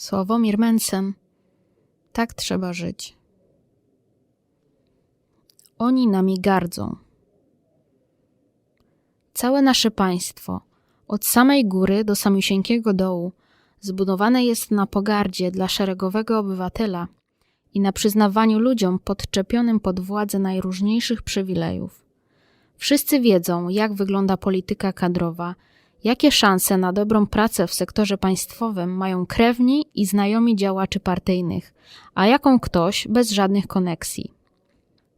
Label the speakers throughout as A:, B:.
A: Sławomir Mencen. Tak trzeba żyć. Oni nami gardzą. Całe nasze państwo, od samej góry do samiusieńkiego dołu, zbudowane jest na pogardzie dla szeregowego obywatela i na przyznawaniu ludziom podczepionym pod władzę najróżniejszych przywilejów. Wszyscy wiedzą, jak wygląda polityka kadrowa, jakie szanse na dobrą pracę w sektorze państwowym mają krewni i znajomi działaczy partyjnych, a jaką ktoś bez żadnych koneksji.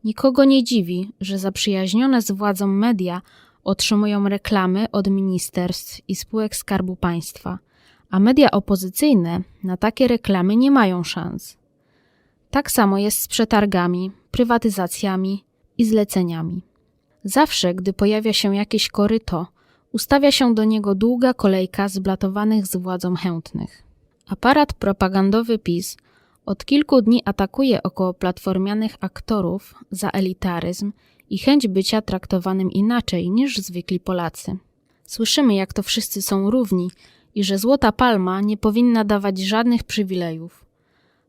A: Nikogo nie dziwi, że zaprzyjaźnione z władzą media otrzymują reklamy od ministerstw i spółek Skarbu Państwa, a media opozycyjne na takie reklamy nie mają szans. Tak samo jest z przetargami, prywatyzacjami i zleceniami. Zawsze, gdy pojawia się jakieś koryto, ustawia się do niego długa kolejka zblatowanych z władzą chętnych. Aparat propagandowy PiS od kilku dni atakuje około platformianych aktorów za elitaryzm i chęć bycia traktowanym inaczej niż zwykli Polacy. Słyszymy, jak to wszyscy są równi i że Złota Palma nie powinna dawać żadnych przywilejów.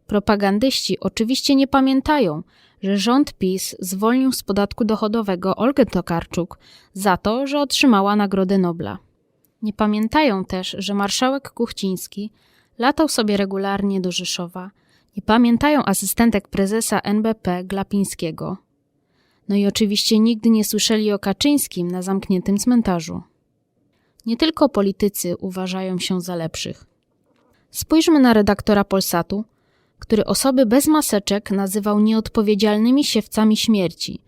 A: Propagandyści oczywiście nie pamiętają, że rząd PiS zwolnił z podatku dochodowego Olgę Tokarczuk za to, że otrzymała Nagrodę Nobla. Nie pamiętają też, że marszałek Kuchciński latał sobie regularnie do Rzeszowa. Nie pamiętają asystentek prezesa NBP Glapińskiego. No i oczywiście nigdy nie słyszeli o Kaczyńskim na zamkniętym cmentarzu. Nie tylko politycy uważają się za lepszych. Spójrzmy na redaktora Polsatu, który osoby bez maseczek nazywał nieodpowiedzialnymi siewcami śmierci,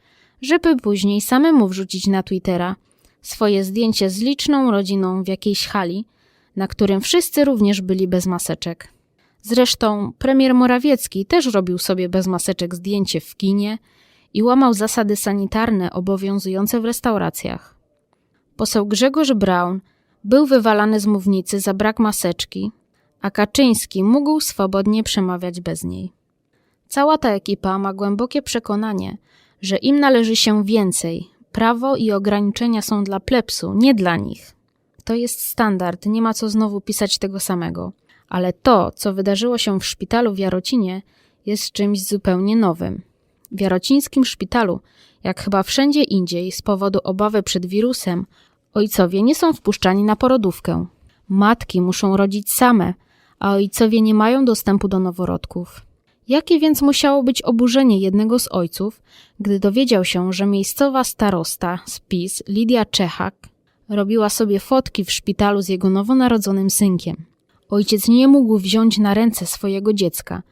A: żeby później samemu wrzucić na Twittera swoje zdjęcie z liczną rodziną w jakiejś hali, na którym wszyscy również byli bez maseczek. Zresztą premier Morawiecki też robił sobie bez maseczek zdjęcie w kinie i łamał zasady sanitarne obowiązujące w restauracjach. Poseł Grzegorz Braun był wywalany z mównicy za brak maseczki, a Kaczyński mógł swobodnie przemawiać bez niej. Cała ta ekipa ma głębokie przekonanie, że im należy się więcej, prawo i ograniczenia są dla plepsu, nie dla nich. To jest standard, nie ma co znowu pisać tego samego. Ale to, co wydarzyło się w szpitalu w Jarocinie, jest czymś zupełnie nowym. W jarocińskim szpitalu, jak chyba wszędzie indziej, z powodu obawy przed wirusem, ojcowie nie są wpuszczani na porodówkę. Matki muszą rodzić same, a ojcowie nie mają dostępu do noworodków. Jakie więc musiało być oburzenie jednego z ojców, gdy dowiedział się, że miejscowa starosta z PiS, Lidia Czechak, robiła sobie fotki w szpitalu z jego nowonarodzonym synkiem. Ojciec nie mógł wziąć na ręce swojego dziecka.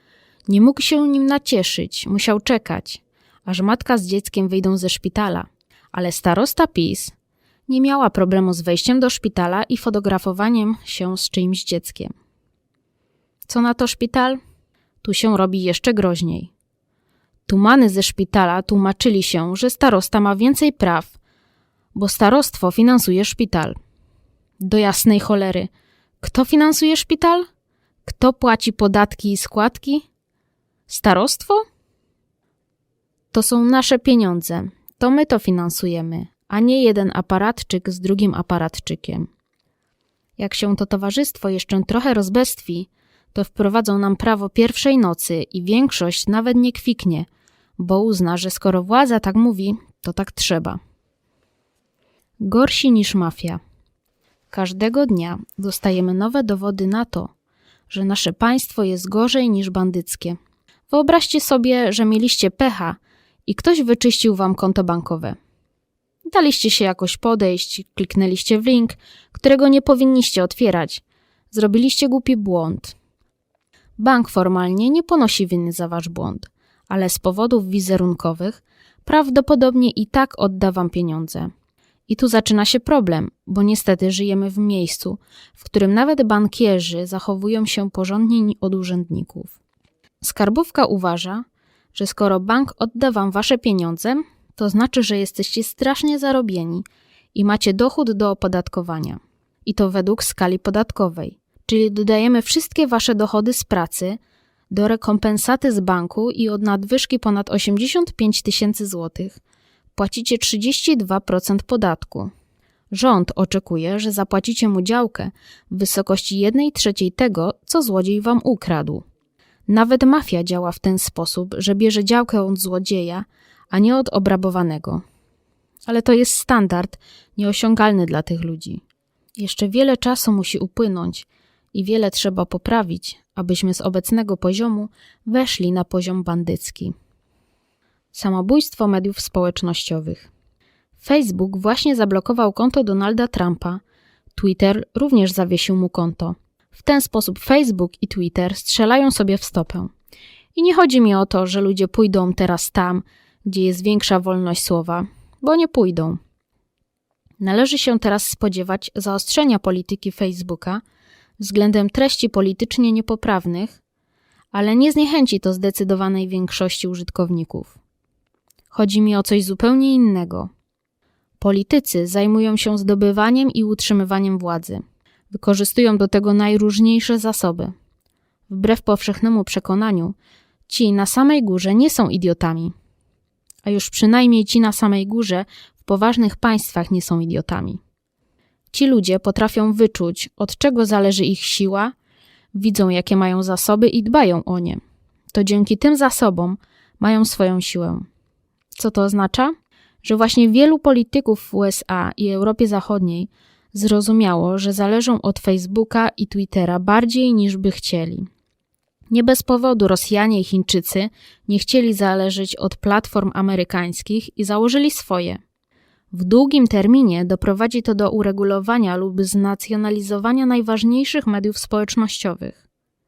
A: Nie mógł się nim nacieszyć, musiał czekać, aż matka z dzieckiem wyjdą ze szpitala. Ale starosta PiS nie miała problemu z wejściem do szpitala i fotografowaniem się z czyimś dzieckiem. Co na to szpital? Tu się robi jeszcze groźniej. Tumany ze szpitala tłumaczyli się, że starosta ma więcej praw, bo starostwo finansuje szpital. Do jasnej cholery. Kto finansuje szpital? Kto płaci podatki i składki? Starostwo? To są nasze pieniądze. To my to finansujemy, a nie jeden aparatczyk z drugim aparatczykiem. Jak się to towarzystwo jeszcze trochę rozbestwi, to wprowadzą nam prawo pierwszej nocy i większość nawet nie kwiknie, bo uzna, że skoro władza tak mówi, to tak trzeba. Gorsi niż mafia. Każdego dnia dostajemy nowe dowody na to, że nasze państwo jest gorzej niż bandyckie. Wyobraźcie sobie, że mieliście pecha i ktoś wyczyścił wam konto bankowe. Daliście się jakoś podejść, kliknęliście w link, którego nie powinniście otwierać. Zrobiliście głupi błąd, Bank formalnie nie ponosi winy za wasz błąd, ale z powodów wizerunkowych prawdopodobnie i tak odda wam pieniądze. I tu zaczyna się problem, bo niestety żyjemy w miejscu, w którym nawet bankierzy zachowują się porządniej od urzędników. Skarbówka uważa, że skoro bank odda wam wasze pieniądze, to znaczy, że jesteście strasznie zarobieni i macie dochód do opodatkowania. I to według skali podatkowej czyli dodajemy wszystkie wasze dochody z pracy do rekompensaty z banku i od nadwyżki ponad 85 tysięcy złotych płacicie 32% podatku. Rząd oczekuje, że zapłacicie mu działkę w wysokości 1 trzeciej tego, co złodziej wam ukradł. Nawet mafia działa w ten sposób, że bierze działkę od złodzieja, a nie od obrabowanego. Ale to jest standard nieosiągalny dla tych ludzi. Jeszcze wiele czasu musi upłynąć i wiele trzeba poprawić, abyśmy z obecnego poziomu weszli na poziom bandycki. Samobójstwo mediów społecznościowych. Facebook właśnie zablokował konto Donalda Trumpa. Twitter również zawiesił mu konto. W ten sposób Facebook i Twitter strzelają sobie w stopę. I nie chodzi mi o to, że ludzie pójdą teraz tam, gdzie jest większa wolność słowa, bo nie pójdą. Należy się teraz spodziewać zaostrzenia polityki Facebooka względem treści politycznie niepoprawnych, ale nie zniechęci to zdecydowanej większości użytkowników. Chodzi mi o coś zupełnie innego. Politycy zajmują się zdobywaniem i utrzymywaniem władzy. Wykorzystują do tego najróżniejsze zasoby. Wbrew powszechnemu przekonaniu, ci na samej górze nie są idiotami. A już przynajmniej ci na samej górze w poważnych państwach nie są idiotami. Ci ludzie potrafią wyczuć, od czego zależy ich siła, widzą, jakie mają zasoby i dbają o nie. To dzięki tym zasobom mają swoją siłę. Co to oznacza? Że właśnie wielu polityków w USA i Europie Zachodniej zrozumiało, że zależą od Facebooka i Twittera bardziej niż by chcieli. Nie bez powodu Rosjanie i Chińczycy nie chcieli zależeć od platform amerykańskich i założyli swoje. W długim terminie doprowadzi to do uregulowania lub znacjonalizowania najważniejszych mediów społecznościowych.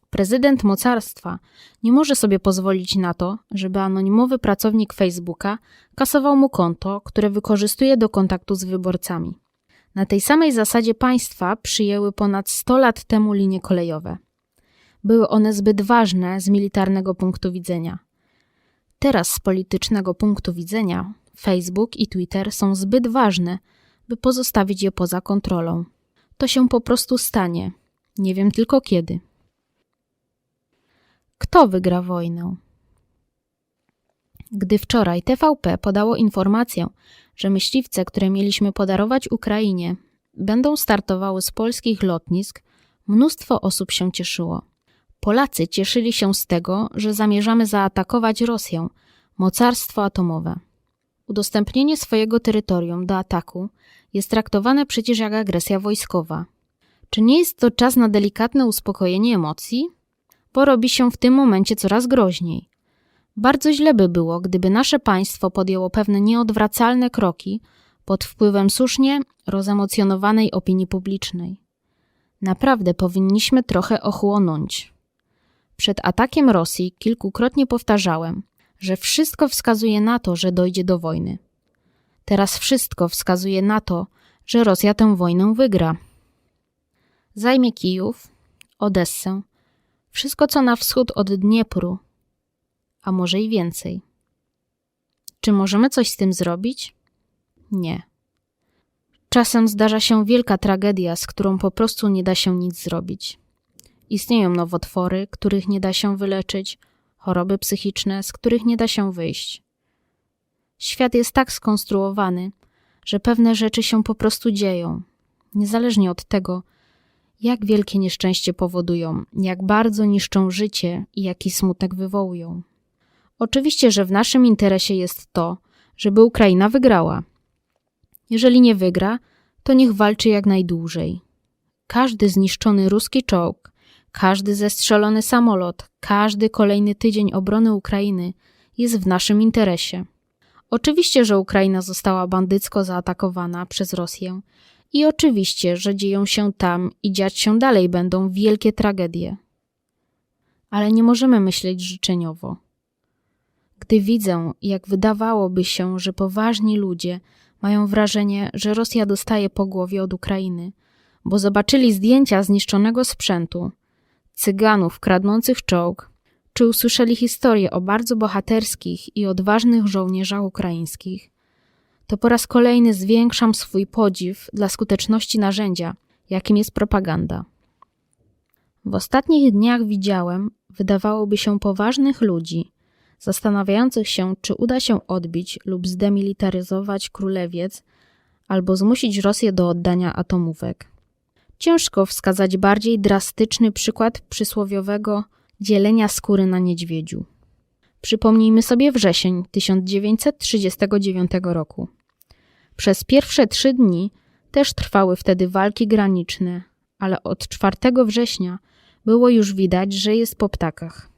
A: Prezydent mocarstwa nie może sobie pozwolić na to, żeby anonimowy pracownik Facebooka kasował mu konto, które wykorzystuje do kontaktu z wyborcami. Na tej samej zasadzie państwa przyjęły ponad 100 lat temu linie kolejowe. Były one zbyt ważne z militarnego punktu widzenia. Teraz z politycznego punktu widzenia Facebook i Twitter są zbyt ważne, by pozostawić je poza kontrolą. To się po prostu stanie. Nie wiem tylko kiedy. Kto wygra wojnę? Gdy wczoraj TVP podało informację, że myśliwce, które mieliśmy podarować Ukrainie, będą startowały z polskich lotnisk, mnóstwo osób się cieszyło. Polacy cieszyli się z tego, że zamierzamy zaatakować Rosję, mocarstwo atomowe. Udostępnienie swojego terytorium do ataku jest traktowane przecież jak agresja wojskowa. Czy nie jest to czas na delikatne uspokojenie emocji? Bo robi się w tym momencie coraz groźniej. Bardzo źle by było, gdyby nasze państwo podjęło pewne nieodwracalne kroki pod wpływem słusznie rozemocjonowanej opinii publicznej. Naprawdę powinniśmy trochę ochłonąć. Przed atakiem Rosji kilkukrotnie powtarzałem, że wszystko wskazuje na to, że dojdzie do wojny. Teraz wszystko wskazuje na to, że Rosja tę wojnę wygra. Zajmie Kijów, Odessę, wszystko co na wschód od Dniepru, a może i więcej. Czy możemy coś z tym zrobić? Nie. Czasem zdarza się wielka tragedia, z którą po prostu nie da się nic zrobić. Istnieją nowotwory, których nie da się wyleczyć, choroby psychiczne, z których nie da się wyjść. Świat jest tak skonstruowany, że pewne rzeczy się po prostu dzieją, niezależnie od tego, jak wielkie nieszczęście powodują, jak bardzo niszczą życie i jaki smutek wywołują. Oczywiście, że w naszym interesie jest to, żeby Ukraina wygrała. Jeżeli nie wygra, to niech walczy jak najdłużej. Każdy zniszczony ruski czołg, każdy zestrzelony samolot, każdy kolejny tydzień obrony Ukrainy jest w naszym interesie. Oczywiście, że Ukraina została bandycko zaatakowana przez Rosję i oczywiście, że dzieją się tam i dziać się dalej będą wielkie tragedie. Ale nie możemy myśleć życzeniowo. Gdy widzę, jak wydawałoby się, że poważni ludzie mają wrażenie, że Rosja dostaje po głowie od Ukrainy, bo zobaczyli zdjęcia zniszczonego sprzętu, cyganów kradnących czołg, czy usłyszeli historię o bardzo bohaterskich i odważnych żołnierzach ukraińskich, to po raz kolejny zwiększam swój podziw dla skuteczności narzędzia, jakim jest propaganda. W ostatnich dniach widziałem, wydawałoby się, poważnych ludzi, zastanawiających się, czy uda się odbić lub zdemilitaryzować królewiec, albo zmusić Rosję do oddania atomówek. Ciężko wskazać bardziej drastyczny przykład przysłowiowego dzielenia skóry na niedźwiedziu. Przypomnijmy sobie wrzesień 1939 roku. Przez pierwsze trzy dni też trwały wtedy walki graniczne, ale od 4 września było już widać, że jest po ptakach.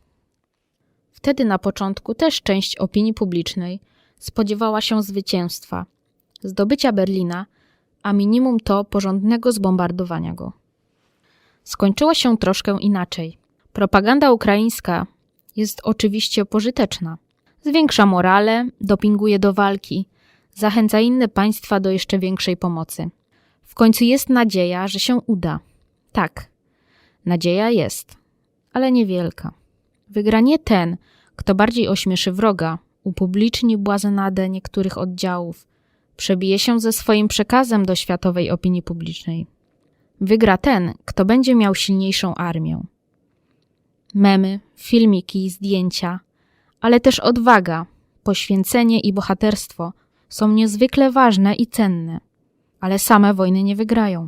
A: Wtedy na początku też część opinii publicznej spodziewała się zwycięstwa, zdobycia Berlina, a minimum to porządnego zbombardowania go. Skończyło się troszkę inaczej. Propaganda ukraińska jest oczywiście pożyteczna. Zwiększa morale, dopinguje do walki, zachęca inne państwa do jeszcze większej pomocy. W końcu jest nadzieja, że się uda. Tak, nadzieja jest, ale niewielka. Wygra nie ten, kto bardziej ośmieszy wroga, upubliczni błazenadę niektórych oddziałów, przebije się ze swoim przekazem do światowej opinii publicznej. Wygra ten, kto będzie miał silniejszą armię. Memy, filmiki, zdjęcia, ale też odwaga, poświęcenie i bohaterstwo są niezwykle ważne i cenne, ale same wojny nie wygrają.